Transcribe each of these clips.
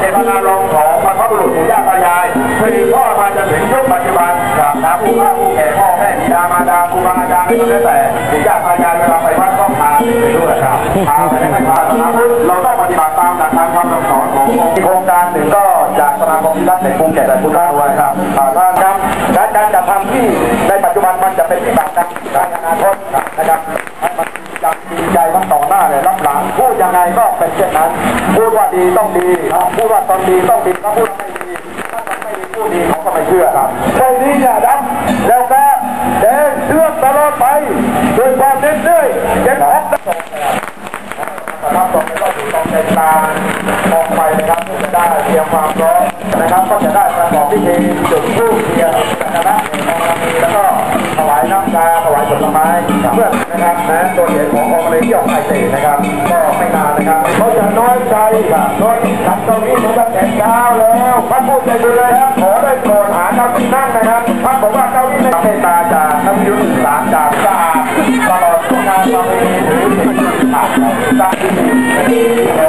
เจตนารมณ์ของบรรพบุรุษปู่ย่าตายายสืบทอดมาจนถึงยุคปัจจุบันครับนะผู้ว่าผู้แก่พ่อแม่บิดามารดาครูบาอาจารย์ก็แล้วแต่ปู่ย่าตายายเวลาไปวัดต้องพาไปด้วยครับพาไปในทางนะเราต้องปฏิบัติตามหลักการคำสอนของโครงการหนึ่งก็จากสมาคมพิทักษ์ในภูเก็ตและพุทธาด้วยครับอ่าท่านครับและการจัดทำที่ในปัจจุบันมันจะเป็นที่แบบการใน ยังไงก็เป็นเช่นนั้น พูดว่าดีต้องดีพูดว่าตอนดีต้องดีก็พูดไม่ดีถ้าตอนไม่ดีพูดดีเขาก็ไม่เชื่อครับใช่นี้อย่าดำแล้วก็เดินเชื่อมตลอดไปด้วยความเรื่อยๆเย็นออกนะครับตรงนี้ก็ถือต้องเป็นการมองไปนะครับเพื่อจะได้เตรียมความพร้อมนะครับก็จะได้ประกอบพิธีจุดธูปเทียนคณะเอกองค์แล้วก็ถวายน้ำชาถวายผลไม้เพื่อนะครับนะตัวเหตุขององค์เลยที่ออกไข่เตนะ ใจบุญเลยครับขอได้โปรดหาเก้าที่นั่งนะครับพระบอกว่าเก้าที่นั่งเตตาจากน้ำยุทธสามจากสาตลอดทุกงานประเพณีหรือสิ่งที่ผ่านมาสร้างที่ดีนะค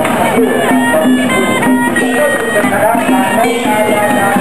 รับการใช้งานงาน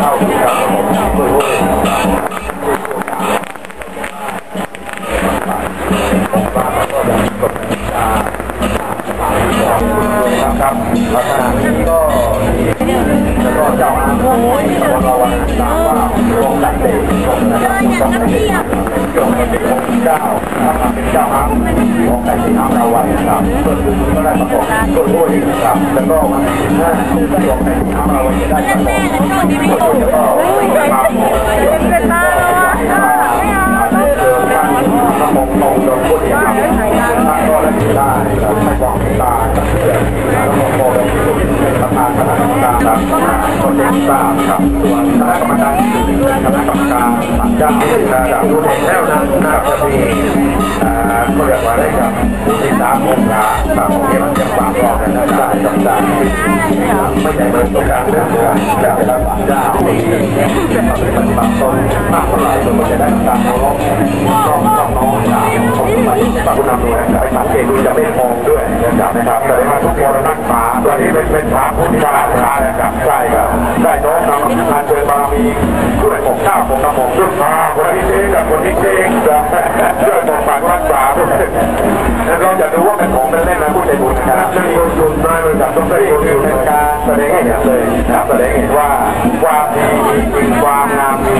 ครับลักษณะนี้ก็ แล้วก็เจ้าอาวาองเราวันตามว่าโรงจัดเด็กนะครับต้องเป็นเกี่ยวกับเด็กของเจ้านะครับเป็นเจ้าอาวาสของของแต่ที่ทำเราไว้นะครับส่วนอื่นก็ได้ประกอบตัวด้วยนะครับแล้วก็วันที่สิบห้าของแต่ที่ทำเราไว้จะได้ประกอบตัวด้วยแล้วก็ได้มาเป็นตาเจอารระบบตรง ครับคนเด็กทราบครับส่วนคณะกรรมการคณะกรรมการสัญญาระดับผู้เด็กแล้วนะครับจะมีก็เรียกว่าอะไรครับผู้ที่สามองค์การสามองค์ที่มันจะฝากรอกันได้กับได้ไม่ใช่เบอร์ตัวกลางนะครับจะได้รับสัญญาที่จะปฏิบัติตนมากเท่าไหร่มันจะได้การเคารพน้องน้องน้องสามของสมัยพระคุณนำดูนะครับไปสังเกตดูจะไม่มองด้วย รักษาแล้วเราจะดูว่าเป็นของเป็นเล่นนะผู้ใจบุญนะครับซึ่งบุญบุญได้มาจากต้องได้คือเป็นการแสดงให้เห็นเลยแสดงเห็นว่าความดีจริงความงาม